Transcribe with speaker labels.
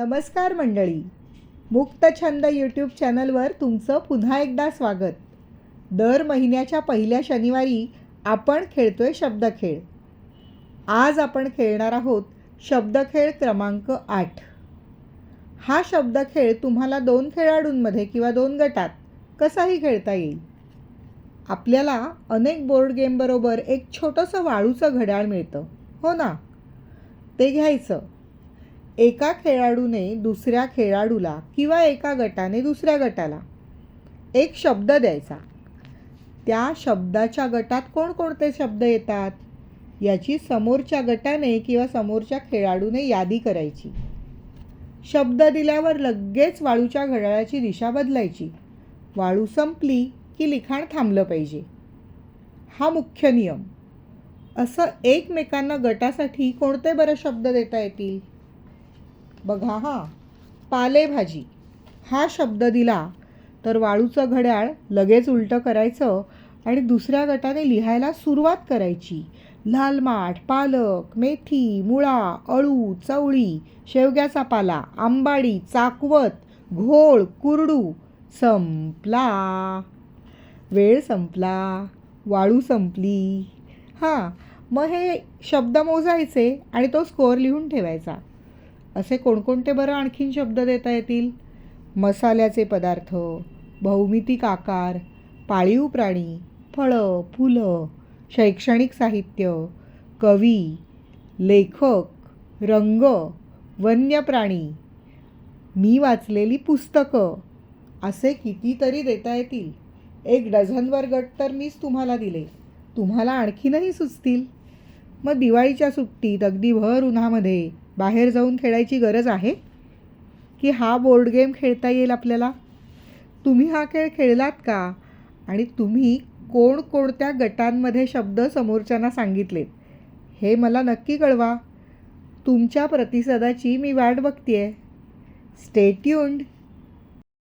Speaker 1: नमस्कार मंडळी. मुक्तछंद यूट्यूब चॅनलवर तुमचं पुन्हा एकदा स्वागत. दर महिन्याच्या पहिल्या शनिवारी आपण खेळतोय शब्दखेळ. आज आपण खेळणार आहोत शब्दखेळ क्रमांक आठ. हा शब्दखेळ तुम्हाला दोन खेळाडूंमध्ये किंवा दोन गटात कसाही खेळता येईल. आपल्याला अनेक बोर्ड गेमबरोबर एक छोटंसं वाळूचं घड्याळ मिळतं. हो ना? ते घ्यायचं. एका खेळाडूने दुसऱ्या खेळाडूला किंवा एका गटाने दुसऱ्या गटाला एक शब्द द्यायचा. त्या शब्दाच्या गटात कोणकोणते शब्द येतात? याची समोरच्या गटाने किंवा समोरच्या खेळाडूने यादी करायची. शब्द दिल्यावर लगेच वाळूच्या घड्याळाची दिशा बदलायची. वाळू संपली की लिखाण थांबलं पाहिजे. हा मुख्य नियम. असं एकमेकांना गटासाठी कोणते बरं शब्द देता येतील? बघा हा पालेभाजी. हा शब्द दिला तर वाळूचं घड्याळ लगेच उलटं करायचं आणि दुसऱ्या गटाने लिहायला सुरुवात करायची. लाल माठ पालक मेथी मुळा अळू चवळी शेवग्याचा पाला आंबाडी चाकवत घोळ कुरडू. संपला. वेळ संपला. वाळू संपली. हां मग हे शब्द मोजायचे आणि तो स्कोअर लिहून ठेवायचा. असे कोणकोणते बरं आणखीन शब्द देता येतील? मसाल्याचे पदार्थ भौमितिक आकार पाळीव प्राणी फळं फुलं शैक्षणिक साहित्य कवी लेखक रंग वन्य प्राणी मी वाचलेली पुस्तकं असे कितीतरी देता येतील. एक डझनवर गट तर मीच तुम्हाला दिले. तुम्हाला आणखीनही सुचतील. मग दिवाळीच्या सुट्टीत अगदी भर उन्हामध्ये बाहेर जाऊन खेळायची गरज आहे? की हा बोर्ड गेम खेळता येईल आपल्याला? तुम्ही हा खेळ खेळलात का? आणि तुम्ही कोणकोणत्या गटांमध्ये शब्द समोरच्यांना सांगितलेत? हे मला नक्की कळवा. तुमच्या प्रतिसादाची मी वाट बघते आहे स्टे